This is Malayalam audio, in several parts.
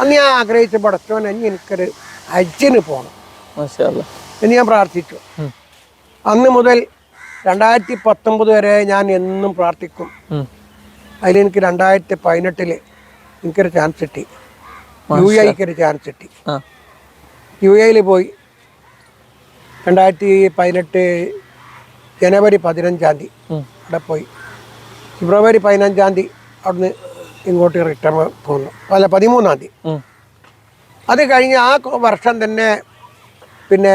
അന്ന് ഞാൻ ആഗ്രഹിച്ച പടച്ചോൻ അന്ന് എനിക്കൊരു ഹജ്ജിന് പോകണം എന്ന് ഞാൻ പ്രാർത്ഥിച്ചു. അന്ന് മുതൽ രണ്ടായിരത്തി പത്തൊമ്പത് വരെ ഞാൻ എന്നും പ്രാർത്ഥിക്കും. അതിലെനിക്ക് രണ്ടായിരത്തി പതിനെട്ടിൽ എനിക്കൊരു ചാൻസ് കിട്ടി. യു എക്ക് ഒരു ചാൻസ് കിട്ടി. യു എയിൽ പോയി. രണ്ടായിരത്തി പതിനെട്ട് ജനുവരി പതിനഞ്ചാം തീയതി. അവിടെ പോയി. ഫെബ്രുവരി പതിനഞ്ചാം തീയതി അവിടുന്ന് ഇങ്ങോട്ട് റിട്ടേൺ പോന്നു. അല്ല പതിമൂന്നാം തീയതി. അത് കഴിഞ്ഞ് ആ വർഷം തന്നെ പിന്നെ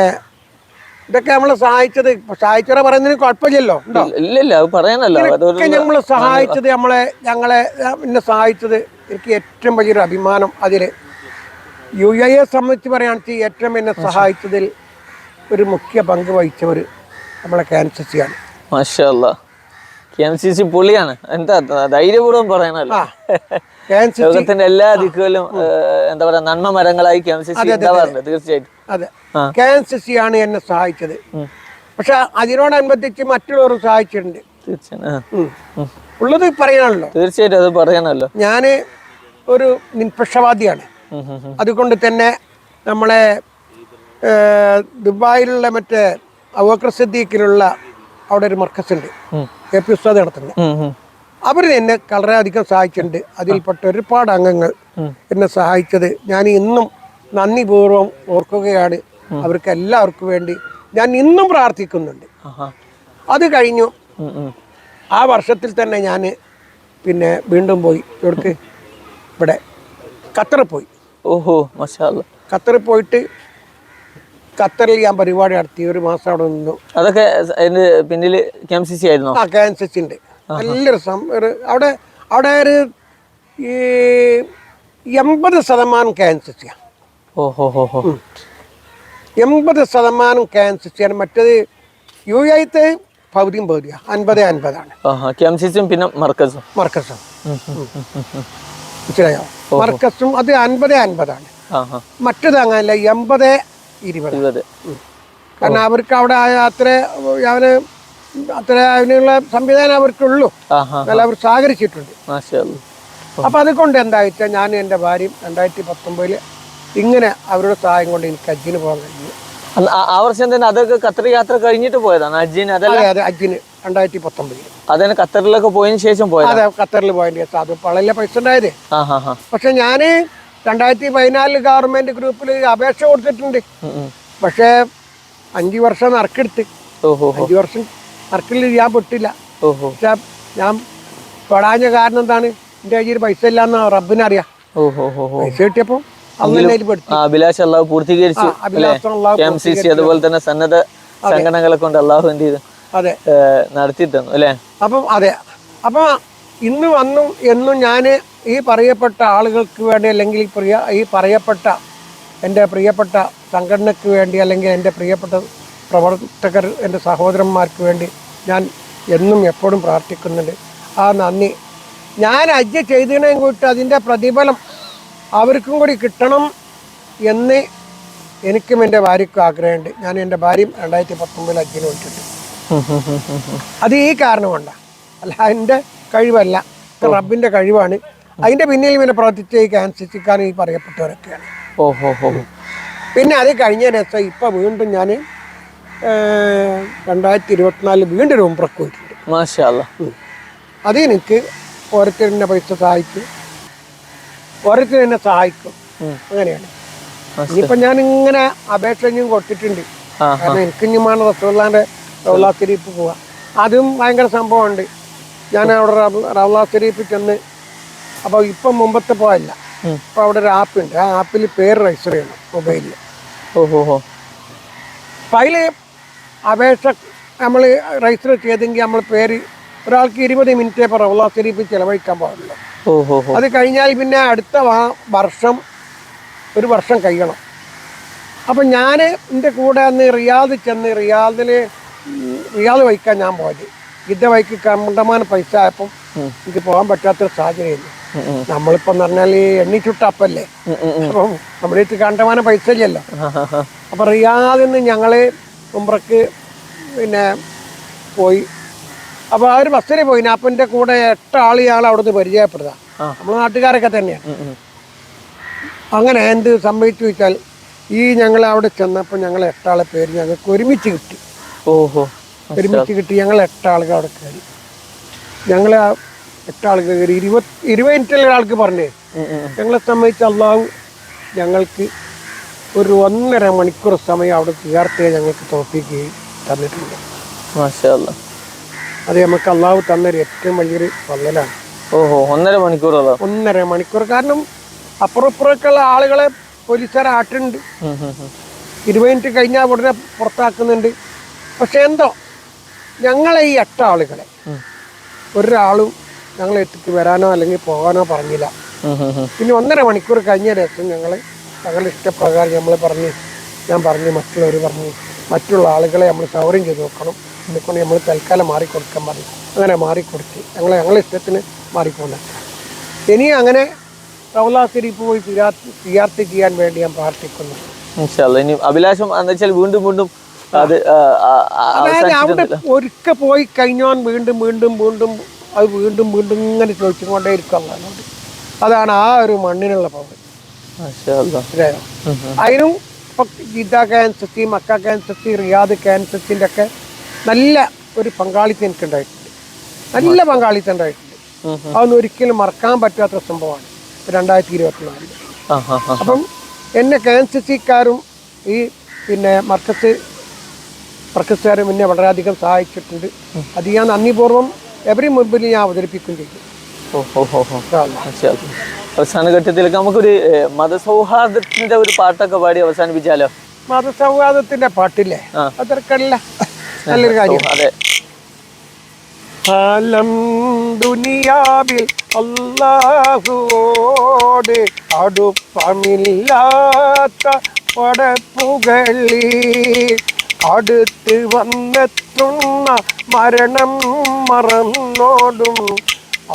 ഇതൊക്കെ നമ്മളെ സഹായിച്ചത് സഹായിച്ചവരെ പറയുന്നതിന് കുഴപ്പമില്ലല്ലോ ഇതൊക്കെ നമ്മളെ സഹായിച്ചത് നമ്മളെ ഞങ്ങളെ പിന്നെ സഹായിച്ചത് എനിക്ക് ഏറ്റവും വലിയൊരു അഭിമാനം അതിൽ യു എ എ സംബന്ധിച്ച് പറയുകയാണെങ്കിൽ ഏറ്റവും എന്നെ സഹായിച്ചതിൽ ഒരു മുഖ്യ പങ്ക് വഹിച്ചവർ നമ്മളെ ക്യാൻസർ ചെയ്യാണ് മാഷാ കെ എം സി സി പൊളിയാണ് എന്താ ധൈര്യപൂർവം പറയണല്ലോ. ലോകത്തിന്റെ എല്ലാ ദിക്കുകളിലും എന്താ പറയാ നന്മ മരങ്ങളായി കെ എം സി സി ഉണ്ടാവാറുണ്ട് തീർച്ചയായിട്ടും. അതെ. കെ എം സി സി ആണ് എന്നെ സഹായിച്ചത്. പക്ഷെ അതിനോടനുബന്ധിച്ച് മറ്റുള്ളവർ സഹായിച്ചിട്ടുണ്ട്. തീർച്ചയായും. ഉള്ളത് പറയാണല്ലോ തീർച്ചയായിട്ടും അത് പറയാനല്ലോ ഞാൻ ഒരു നിഷ്പക്ഷവാദിയാണ്. അതുകൊണ്ട് തന്നെ നമ്മളെ ദുബായിലുള്ള മറ്റേ അവക്ര സിദ്ദീഖിലുള്ള അവിടെ ഒരു മർക്കസ് ഉണ്ട് എ പി ഉസ്താദ് നടത്തുന്നത്. അവർ എന്നെ വളരെയധികം സഹായിച്ചിട്ടുണ്ട്. അതിൽപ്പെട്ട ഒരുപാട് അംഗങ്ങൾ എന്നെ സഹായിച്ചത്. ഞാൻ ഇന്നും നന്ദിപൂർവം ഓർക്കുകയാണ്. അവർക്ക് എല്ലാവർക്കും വേണ്ടി ഞാൻ ഇന്നും പ്രാർത്ഥിക്കുന്നുണ്ട്. അത് കഴിഞ്ഞു. ആ വർഷത്തിൽ തന്നെ ഞാൻ പിന്നെ വീണ്ടും പോയി. ഇവിടേക്ക് ഇവിടെ. ഖത്തറിൽ പോയി. ഓഹോ. ഖത്തറിൽ പോയിട്ട് ഖത്തറിൽ ഞാൻ പരിപാടി നടത്തി ഒരു മാസം അവിടെ നിന്നു. അതൊക്കെ അതിന്റെ പിന്നിൽ കെ എം സി സി ആയിരുന്നോ? ആ ക്യാൻസസിന്റെ നല്ലൊരു രസം ഒരു അവിടെ അവിടെ ഒരു ഈ എൺപത് ശതമാനം ക്യാൻസസിയാണ് ഓഹോ ഹോ ഹോ എൺപത് ശതമാനം ക്യാൻസസിയാണ് മറ്റേത് യു ഐത്തെ പകുതിയും പകുതിയാണ് അൻപത് അൻപതാണ്. കെ എം സി സിയും പിന്നെ മർക്കസും. മർക്കസും. മനസ്സിലായോ? മർക്കസും അത് അൻപത് അൻപതാണ്. മറ്റത് മറ്റേത് അങ്ങനല്ല എൺപത് ഇരുപത്. കാരണം അവർക്ക് അവിടെ അത്ര അവന് അത്ര അതിനുള്ള സംവിധാനം അവർക്കുള്ളൂ. എന്നാൽ അവർ സഹകരിച്ചിട്ടുണ്ട്. അപ്പൊ അതുകൊണ്ട് എന്താ വെച്ചാൽ ഞാനും എന്റെ ഭാര്യയും രണ്ടായിരത്തി പത്തൊമ്പതിൽ ഇങ്ങനെ അവരുടെ സഹായം കൊണ്ട് എനിക്ക് അജ്ജിന് പോകാൻ കഴിഞ്ഞു. ആ- വർഷം തന്നെ അതൊക്കെ ഖത്തർ യാത്ര കഴിഞ്ഞിട്ട് പോയതാണ് അജിന് അതല്ലേ? അതെ ഹജ്ജിന് രണ്ടായിരത്തി പത്തൊമ്പതിൽ അതന്നെ ഖത്തറിലൊക്കെ പോയതിന് ശേഷം പോയത്? അതെ ഖത്തറിൽ പോയതിന് ശേഷം. അത് വളരെ പൈസ ഉണ്ടായത്. പക്ഷെ ഞാൻ രണ്ടായിരത്തി പതിനാലിൽ ഗവൺമെന്റ് ഗ്രൂപ്പിൽ അപേക്ഷ കൊടുത്തിട്ടുണ്ട്. പക്ഷേ അഞ്ചു വർഷം നറുക്കെടുത്ത്. അഞ്ചു അഞ്ച് വർഷം നറുക്കിൽ ഞാൻ പെട്ടില്ല. ഓഹോ. പക്ഷെ ഞാൻ പെടാഞ്ഞ കാരണം എന്താണ്? എന്റെ കയ്യിൽ പൈസ ഇല്ലാന്ന് റബ്ബിനറിയാം. പൈസ കിട്ടിയപ്പോ അന്ന് അഭിലാഷ് അള്ളാഹു പൂർത്തീകരിച്ചു അതുപോലെ തന്നെ സന്നദ്ധ സംഘടനകളെ കൊണ്ട് അള്ളാഹു എന്ത് ചെയ്തു? അതെ. നടത്തി തന്നു അല്ലേ? അപ്പം അതെ. അപ്പൊ ഇന്ന് വന്നു എന്നും ഞാൻ ഈ പറയപ്പെട്ട ആളുകൾക്ക് വേണ്ടി അല്ലെങ്കിൽ പ്രിയ ഈ പറയപ്പെട്ട എന്റെ പ്രിയപ്പെട്ട സംഘടനയ്ക്ക് വേണ്ടി അല്ലെങ്കിൽ എന്റെ പ്രിയപ്പെട്ട പ്രവർത്തകർ എന്റെ സഹോദരന്മാർക്ക് വേണ്ടി ഞാൻ എന്നും എപ്പോഴും പ്രാർത്ഥിക്കുന്നുണ്ട്. ആ നന്ദി. ഞാൻ അജ്ജ ചെയ്തതിനെ കൂട്ടി അതിന്റെ പ്രതിഫലം അവർക്കും കൂടി കിട്ടണം എന്ന് എനിക്കും എന്റെ ഭാര്യക്കും ആഗ്രഹമുണ്ട്. ഞാൻ എന്റെ ഭാര്യയും രണ്ടായിരത്തി പത്തൊമ്പതിൽ അജ്ജിന് പോയിട്ടുണ്ട് അത് ഈ കാരണം കൊണ്ടാണ് അല്ല എന്റെ കഴിവല്ല. റബ്ബിന്റെ കഴിവാണ്. അതിന്റെ പിന്നിൽ പിന്നെ പ്രവർത്തിച്ച ഈ ക്യാൻസർ ഈ പറയപ്പെട്ടവരൊക്കെയാണ്. ഓഹോ ഹോ പിന്നെ അത് കഴിഞ്ഞ രസം ഇപ്പൊ വീണ്ടും ഞാൻ രണ്ടായിരത്തി ഇരുപത്തിനാലിൽ വീണ്ടും ഒരു ഉംറക്ക് പോയിട്ടുണ്ട്. അത് എനിക്ക് ഓരോരുത്തരുടെ പൈസ സഹായിക്കും. ഓരോരുത്തർ എന്നെ സഹായിക്കും. അങ്ങനെയാണ്. ഇനിയിപ്പോ ഞാൻ ഇങ്ങനെ അപേക്ഷ ഇനിയും കൊടുത്തിട്ടുണ്ട്. കാരണം എനിക്ക് ഇനിയുമാണ് റസൂള്ളാന്റെ റൗലാ ഷെരീഫ് പോവാ അതും ഭയങ്കര സംഭവമുണ്ട്. ഞാൻ അവിടെ റൗലാ ഷെരീഫ് ചെന്ന് അപ്പോൾ ഇപ്പം മുമ്പത്തെ പോയല്ല ഇപ്പൊ അപ്പോൾ അവിടെ ഒരു ആപ്പ് ഉണ്ട്. ആ ആപ്പിൽ പേര് രജിസ്റ്റർ ചെയ്യണം മൊബൈലിൽ ഓഹോ ഫയൽ അപ്പം അതിൽ അപേക്ഷ നമ്മൾ രജിസ്റ്റർ ചെയ്തെങ്കിൽ നമ്മൾ പേര് ഒരാൾക്ക് ഇരുപത് മിനിറ്റേ ഇപ്പോൾ റൗലാ ഷരീഫ് ചിലവഴിക്കാൻ പാടുള്ളൂ ഓഹോ അത് കഴിഞ്ഞാൽ പിന്നെ അടുത്ത വർഷം ഒരു വർഷം കഴിയണം. അപ്പം ഞാൻ എന്റെ കൂടെ അന്ന് റിയാദ് ചെന്ന് റിയാദിൽ റിയാദ് വഹിക്കാൻ ഞാൻ പോയത്. ഇത് വഹിക്ക് കണ്ടമാനം പൈസ ആയപ്പം എനിക്ക് പോകാൻ പറ്റാത്തൊരു ഉം. നമ്മളിപ്പം പറഞ്ഞാൽ എണ്ണി ചുട്ടപ്പല്ലേ. അപ്പം നമ്മുടെ ഇത് കണ്ടമാനം പൈസ ഇല്ലല്ലോ. അപ്പൊ റിയാദിൽ നിന്ന് ഞങ്ങൾ ഉംറക്ക് പിന്നെ പോയി. അപ്പോൾ ആ ഒരു ബസ്സിൽ പോയി. അപ്പന്റെ കൂടെ എട്ട് ആൾ ഇയാൾ അവിടുന്ന് പരിചയപ്പെടുത്താം. ആ. നമ്മളെ നാട്ടുകാരൊക്കെ തന്നെയാണ്. അങ്ങനെ എന്ത് സംഭവിച്ചു വെച്ചാൽ ഈ ഞങ്ങൾ അവിടെ ചെന്നപ്പോൾ ഞങ്ങൾ എട്ടാളെ പേര് ഞങ്ങൾക്ക് ഒരുമിച്ച് കിട്ടി. ഓഹോ. ഒരുമിച്ച് കിട്ടി ഞങ്ങൾ എട്ടാളുകൾ അവിടെ കയറി. ഞങ്ങൾ ആ ആൾക്ക് കയറി ഇരുപത് ഇരുപത് മിനിറ്റിൽ ഒരാൾക്ക് പറഞ്ഞേ. ഞങ്ങളെ സംബന്ധിച്ച് അള്ളാഹു ഞങ്ങൾക്ക് ഒരു ഒന്നര മണിക്കൂർ സമയം അവിടെ ചേർത്ത് ഞങ്ങൾക്ക് തോപ്പിക്കുകയും തന്നിട്ടുണ്ട്. അത് നമുക്ക് അള്ളാഹു തന്നൊരു ഏറ്റവും വലിയൊരു വന്നലാണ് ഓഹോ ഒന്നര മണിക്കൂർ ഒന്നര മണിക്കൂർ കാരണം അപ്പുറം ഇപ്പുറമൊക്കെയുള്ള ആളുകളെ പോലീസുകാർ ആട്ടുണ്ട്. ഇരുപത് മിനിറ്റ് കഴിഞ്ഞാൽ ഉടനെ പുറത്താക്കുന്നുണ്ട് പക്ഷെ എന്തോ ഞങ്ങളെ ഈ എട്ടാളുകളെ. ഒരാളും ഞങ്ങളെ എത്തിക്ക് വരാനോ അല്ലെങ്കിൽ പോകാനോ പറഞ്ഞില്ല. പിന്നെ ഒന്നര മണിക്കൂർ കഴിഞ്ഞ ദിവസം ഞങ്ങൾ ഞങ്ങളുടെ ഇഷ്ടപ്രകാരം നമ്മൾ പറഞ്ഞ് ഞാൻ പറഞ്ഞു മറ്റുള്ളവർ പറഞ്ഞു മറ്റുള്ള ആളുകളെ നമ്മൾ സൗകര്യം ചെയ്ത് നോക്കണം. എന്നെക്കൊണ്ട് നമ്മൾ തൽക്കാലം മാറിക്കൊടുക്കാൻ പറഞ്ഞു. അങ്ങനെ മാറിക്കൊടുത്ത് ഞങ്ങൾ ഞങ്ങളുടെ ഇഷ്ടത്തിന് മാറിപ്പോകുന്ന ഇനി അങ്ങനെ റൗലാ ശരീഫ് പോയി സിയാർത്ത് ചെയ്യാൻ വേണ്ടി ഞാൻ പ്രാർത്ഥിക്കുന്നു. ഇനി അഭിലാഷം വീണ്ടും വീണ്ടും അത് അവിടെ ഒരിക്കൽ പോയി കഴിഞ്ഞോൻ വീണ്ടും വീണ്ടും വീണ്ടും അത് വീണ്ടും വീണ്ടും ഇങ്ങനെ ചോദിച്ചുകൊണ്ടേ ഇരിക്കും അള്ളാഹിനോട് അതാണ് ആ ഒരു മണ്ണിനുള്ള പവർ. അതിനും ഇപ്പം ജിദ്ദ ക്യാൻസസി മക്ക ക്യാൻസസി റിയാദ് ക്യാൻസസിന്റെ ഒക്കെ നല്ല ഒരു പങ്കാളിത്തം എനിക്ക് ഉണ്ടായിട്ടുണ്ട് നല്ല പങ്കാളിത്തം ഉണ്ടായിട്ടുണ്ട്. അതൊന്നും ഒരിക്കലും മറക്കാൻ പറ്റാത്ത സംഭവമാണ്. രണ്ടായിരത്തി ഇരുപത്തിനാലിൽ. അപ്പം എന്നെ ക്യാൻസസിക്കാരും ഈ പിന്നെ മർക്കസ് മർക്കസുകാരും എന്നെ വളരെയധികം സഹായിച്ചിട്ടുണ്ട്. അത് ഞാൻ നന്ദിപൂർവം എവരി മുമ്പിൽ ഞാൻ അവതരിപ്പിക്കും ചെയ്തു. അവസാന ഘട്ടത്തിലേക്ക് നമുക്കൊരു മതസൗഹാർദ്ദത്തിന്റെ ഒരു പാട്ടൊക്കെ പാടി അവസാനിപ്പിച്ചാലോ? മതസൗഹാർദ്ദത്തിന്റെ പാട്ടില്ലേ? അതൊക്കെ അതൊക്കെയല്ല നല്ലൊരു കാര്യം. അതെ. ഫലം ദുനിയാവിൽ അല്ലാഹുവോട് അടുപ്പമില്ലാത്ത പടപ്പുകളി അടുത്ത് വന്നെത്തുന്ന മരണം മറന്നോടും.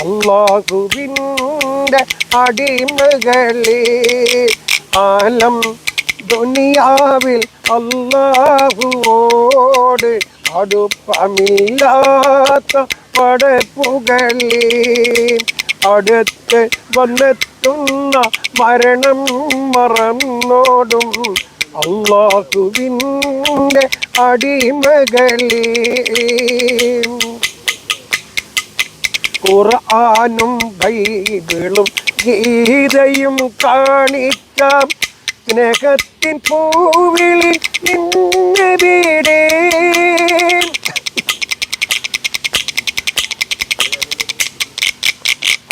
അള്ളാഹുവിന്റെ അടിമകളെ ആലം ദുനിയാവിൽ അള്ളാഹുവോട് അടുപ്പമില്ലാത്ത പടപ്പുകളെ അടുത്ത് വന്നെത്തുന്ന മരണം മറന്നോടും. അള്ളാഹുവിന്റെ അടിമകളെ. ഖുർആാനും ബൈബിളും ഗീതയും കാണിച്ച സ്നേഹത്തിൻ പൂവിളി നിന്നെവിടെ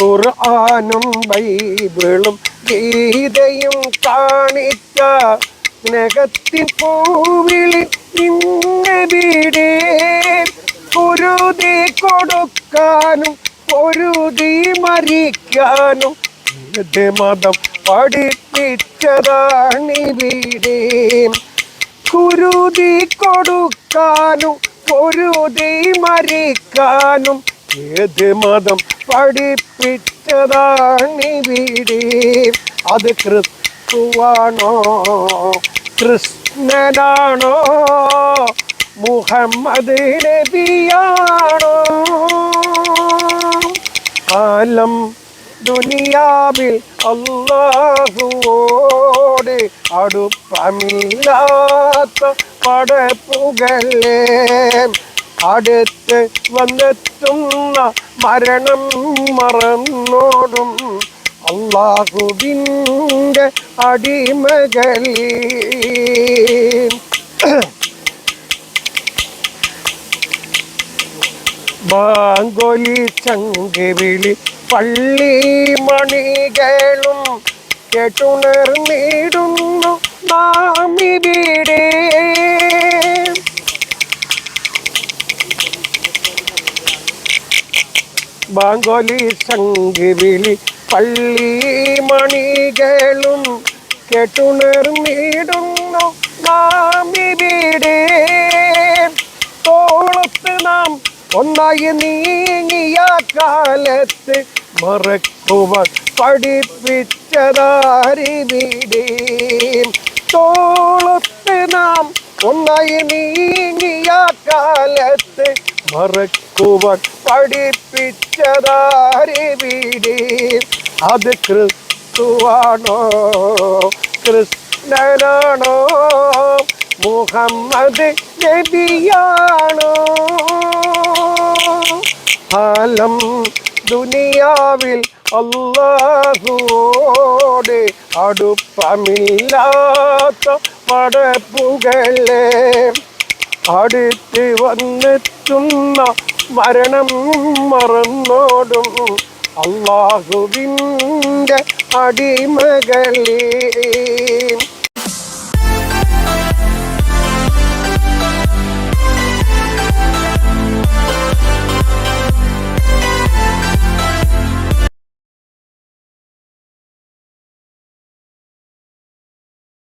ഖുർആാനും ബൈബിളും ഗീതയും കാണിച്ച സ്നേഹത്തിൻ പൂവിളി നിന്നെവിടെ പൊരുതി കൊടുക്കാനും പൊരുതി മരിക്കാനും ഏത് മതം പഠിപ്പിച്ചതാണിവിടെ കുരുതി കൊടുക്കാനും പൊരുതി മരിക്കാനും ഏത് മതം പഠിപ്പിച്ചതാണിവിടെ അത് ക്രിസ്തുവാണോ കൃഷ്ണനാണോ? മുഹമ്മദ് നബിയാണോ ആലം ദുനിയാവിൽ അള്ളാഹുവോട് അടുപ്പമില്ലാത്ത പടപ്പുകളേ അടുത്ത് വന്നെത്തുന്ന മരണം മറന്നോടും അള്ളാഹുവിന്റെ അടിമകൾ ബാങ്കൊലി ചങ്കിവിളി പള്ളി മണികളും കേട്ടുണർന്നിടുന്നു നാം ബാങ്കൊലി ചങ്കിവിളി പള്ളി മണികളും കേട്ടുണർന്നിടുന്നു നാം ഇവിടെ തോളത്ത് നാം ഒന്നായി നീങ്ങിയ കാലത്ത് മറക്കുവാൻ പഠിപ്പിച്ചതാരിവിടെ തോളത്ത് നാം ഒന്നായി നീങ്ങിയ കാലത്ത് മറക്കുവാൻ പഠിപ്പിച്ചതാരിവിടെ അത് ക്രിസ്തു ക്രിസ്തുവാണോ? കൃഷ്ണനാണോ? മുഹമ്മദ് നബിയാണോ? ഫലം ദുനിയാവിൽ അള്ളാഹുവോട് അടുപ്പമില്ലാത്ത പടപ്പുകളെ അടുത്ത് വന്നെത്തുന്ന മരണം മറന്നോടും അള്ളാഹുവിന്റെ അടിമകളെ